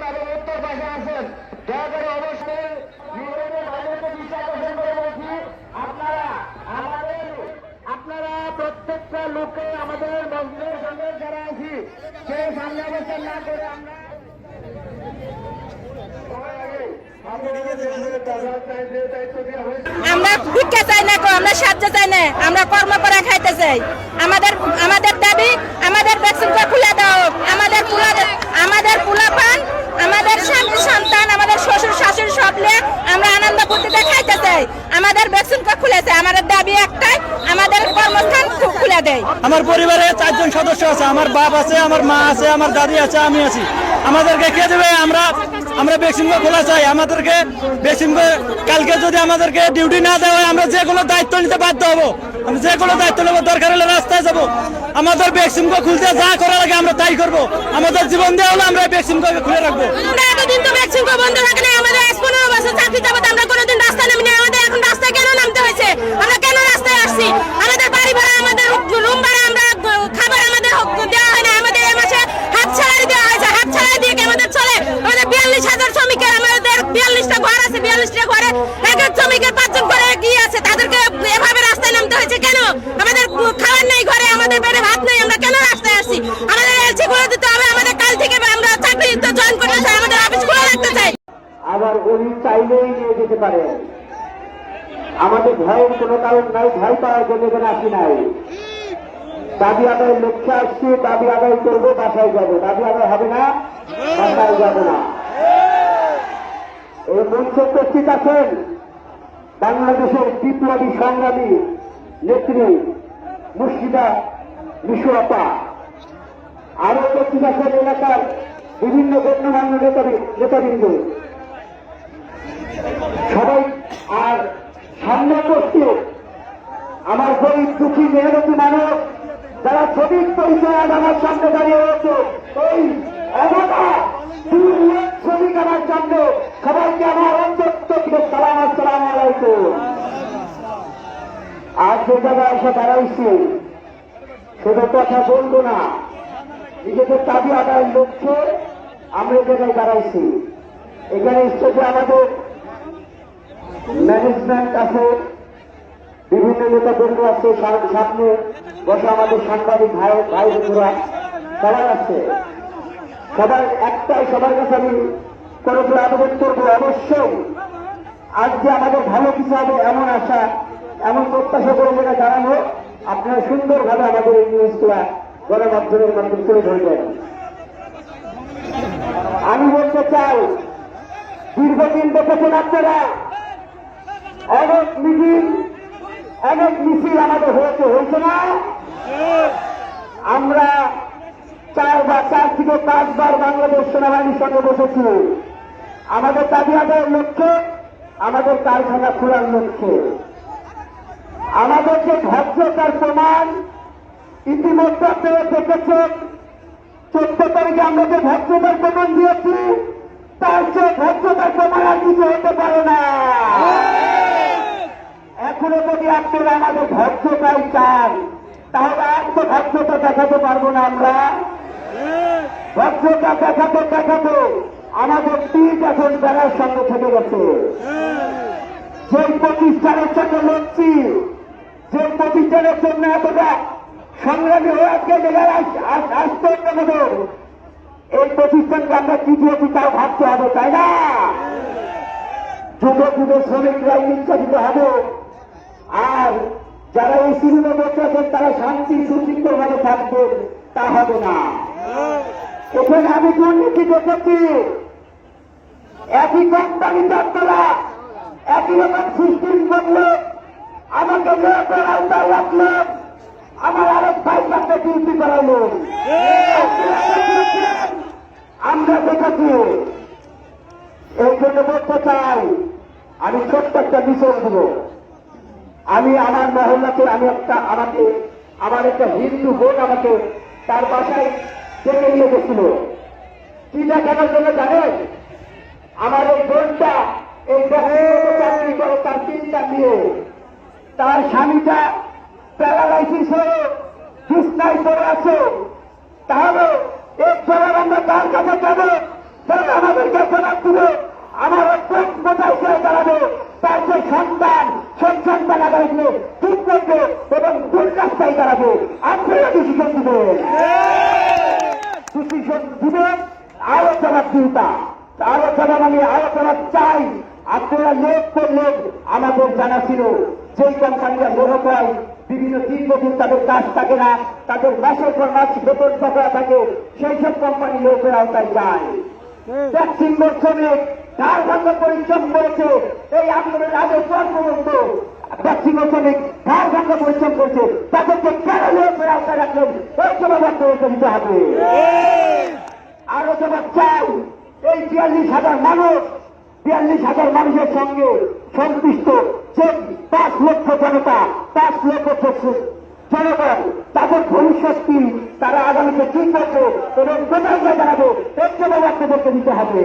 পাশে আছেন দয়া অবশ্যই নিজেদের ভাইদেরকে বিশ্বাস আকর্ষণ করে আপনারা প্রত্যেকটা লোকে আমাদের মন্দিরের সঙ্গে যারা আছি, সেই না করে আমরা আমরা ভিক্ষা চাই না আমরা সাহায্য চাই না, আমরা কর্ম করা খাইতে চাই। আমাদের আমাদের ভ্যাকসিনটা খুলে দাও আমাদের পুলা আমাদের পুলা পান আমাদের স্বামী সন্তান আমাদের শ্বশুর শাশুড়ি সব নিয়ে আমরা আনন্দ ফুর্তিতে খাইতে চাই আমাদের ভ্যাকসিনটা খুলেছে আমাদের দাবি একটাই আমাদের কর্মস্থান খু- খুলে দেয় আমার পরিবারে চারজন সদস্য আছে। আমার বাপ আছে, আমার মা আছে, আমার দাদি আছে, আমি আছি। আমাদেরকে কে দেবে? আমরা আমরা ভ্যাকসিন খোলা চাই। আমাদেরকে ভ্যাকসিন কালকে যদি আমাদেরকে ডিউটি না দেওয়া হয়, আমরা যে কোনো দায়িত্ব নিতে বাধ্য হব। আমরা যে কোনো দায়িত্ব নেব, দরকার হলে রাস্তায় যাব। আমাদের ভ্যাকসিন খুলতে যা করা লাগে আমরা তাই করব। আমাদের জীবন দেওয়া হলে আমরা ভ্যাকসিন খুলে রাখব। আমরা এতদিন তো বন্ধ আমাদের আজ পনেরো বছর চাকরি যাবত আমরা কোনোদিন রাস্তায় নামি নাই। আমাদের এখন রাস্তায় কেন নামতে হয়েছে? আমরা কেন রাস্তায় আসছি আমাদের বাড়ি ভাড়া আমাদের রুম ভাড়া আমরা গ- খাবার আমাদের হক- দেওয়া হয় না আমাদের এই মাসে হাত ছাড়াই দেওয়া হয়েছে হাত ছাড়াই দিয়ে কি আমাদের চলে আমাদের বিয়াল্লিশ হাজার শ্রমিকের আমাদের বিয়াল্লিশটা ঘর আছে বিয়াল্লিশটা ঘরে এক এক শ্রমিকের পাঁচজন করে কি আছে তাদেরকে এভাবে রাস্তায় নামতে হয়েছে কেন আমাদের খাবার নেই ঘরে আমাদের পেটে ভাত নেই আমরা কেন রাস্তায় আসছি আমাদের এলসি করে দিতে হবে আমাদের কাল থেকে আমরা চাকরি জয়েন করতে চাই আমাদের অফিস খোলা রাখতে চাই আবার উনি চাইলেই নিয়ে যেতে পারে। আমাদের ভয়ের কোনো কারণ নাই, ভয় পাওয়ার জন্য এখানে আসি নাই। দাবি আদায়ের লক্ষ্যে আসছি, দাবি আদায় করব, বাসায় যাব। দাবি আদায় হবে না, বাসায় যাব না। এই মঞ্চে উপস্থিত আছেন বাংলাদেশের বিপ্লবী সংগ্রামী নেত্রী মুর্শিদা বিশ্বপা আরও উপস্থিত আছেন এলাকার বিভিন্ন গণ্যমান্য নেতাবি- নেতাবৃন্দ। সবাই আর সামনে উপস্থিত আমার গরিব দুঃখী মেহনতি মানুষ যারা শ্রমিক পরিচয় আজ আমার সামনে দাঁড়িয়ে রয়েছে, এই অবতা দুই শ্রমিক আমার সামনে, সবাইকে আমার অন্তত সালাম, আসসালাম আলাইকুম। আজ যে জায়গায় এসে দাঁড়াইছি সেটা কথা বলব না। নিজেদের দাবি আদায়ের লক্ষ্যে আমরা জায়গায় দাঁড়াইছি। এখানে স্টেজে আমাদের ম্যানেজমেন্ট আছে, বিভিন্ন নেতা বন্ধু আছে সামনে বসে আমাদের সাংবাদিক ভাই ভাই বন্ধুরা সবাই আছে। সবার একটাই, সবার কাছে আমি কোনো করে আবেদন করব। অবশ্যই আজ যে আমাদের ভালো কিছু হবে এমন আশা, এমন প্রত্যাশা করে যেটা জানানো আপনারা সুন্দরভাবে আমাদের এই নিউজগুলা গণমাধ্যমের মাধ্যমে তুলে ধরবেন। আমি বলতে চাই, দীর্ঘদিন দেখেছেন আপনারা অনেক মিটিং অনেক মিছিল আমাদের হয়েছে হয়েছে না? আমরা চার বা চার থেকে পাঁচবার বাংলাদেশ সেনাবাহিনীর সঙ্গে বসেছি। আমাদের দাবি আদায়ের লক্ষ্যে, আমাদের কারখানা খোলার লক্ষ্যে। আমাদের যে ভদ্রতার প্রমাণ ইতিমধ্যে আপনারা দেখেছেন, চোদ্দ তারিখে আমরা যে ভদ্রতার প্রমাণ দিয়েছি, তার চেয়ে ভদ্রতার প্রমাণ আর কিছু হতে পারে না। এখনও যদি আপনারা আমাদের ভদ্রতাই চান তাহলে আর তো ভদ্রতা দেখাতে পারব না আমরা? ভদ্রতা দেখাতে দেখাতে আমাদের পিঠ এখন বেড়ার সঙ্গে থেকে গেছে। যে প্রতিষ্ঠানের জন্য লড়ছি যে প্রতিষ্ঠানের জন্য এতটা সংগ্রামী হয়ে আজকে আসতে আমাদের, এই প্রতিষ্ঠানকে আমরা কি দিয়েছি তাও ভাবতে হবে, তাই না? যুগে যুগে শ্রমিকরা নির্যাতিত হবে। আর যারা এই বসে আছেন তারা শান্তি, সুশৃঙ্খল ভাবে থাকবেন, তা হবে না। এখানে আমি দুর্নীতি দেখেছি। একই কোম্পানিতে আপনারা একই রকম সিস্টেম করলে আমাকে আওতায় রাখলেন আমার আরেক ভাই সাথে ডিউটি করাইলেন আমরা দেখেছি। এই জন্য বলতে চাই, আমি ছোট্ট একটা বিষয় দেব। আমি আমার মহল্লাতে আমি একটা আমাকে, আমার একটা হিন্দু বোন আমাকে তার বাসায় ডেকে নিয়ে গেছিল। কি দেখানোর জন্য জানেন? আমার এই বোনটা এই চাকরি করে তার তিনটা নিয়ে তার স্বামীটা প্যারালাইসিস হয়ে বিছনায় পড়ে আছে। তাহলে ডলার আমরা তার কাছে যাব আমাদেরকে জবাব আমার অত্যন্ত কোথায় দাঁড়াবে? তার যে সন্তান সেই সন্তান আগামীতে ঠিক করবে এবং রাস্তায় দাঁড়াবে আপনারা ডিসিশন দিবেন ডিসিশন দিবেন আরও জবাব আমি আরও জবাব চাই। আপনারা লোক করলেন আমাদের জানা ছিল যেই কোম্পানিরা লোক হয় বিভিন্ন দীর্ঘদিন তাদের কাজ থাকে না তাদের মাসের পর মাস বেতন টাকা থাকে সেই সব কোম্পানি লোকের আওতায় যায়। ট্যাক্সিং শ্রমিক ধার ভাঙ্গা পরিশ্রম করেছে। এই আন্দোলনের আগে পর পর্যন্ত শ্রমিক ধার ভাঙ্গা পরিশ্রম করেছে। তাদেরকে কেন লোকের আওতায় রাখলেন? ওই জবাব আপনাদেরকে দিতে হবে। আরও জবাব চাই এই বিয়াল্লিশ হাজার মানুষ, বিয়াল্লিশ হাজার মানুষের সঙ্গে সংশ্লিষ্ট যে পাঁচ লক্ষ জনতা, পাঁচ লক্ষ জনগণ তাদের ভবিষ্যৎ কি? তারা আগামীতে কি করবে? এবং কোথায় দাঁড়াবে? এর জবাব আপনাদেরকে দিতে হবে।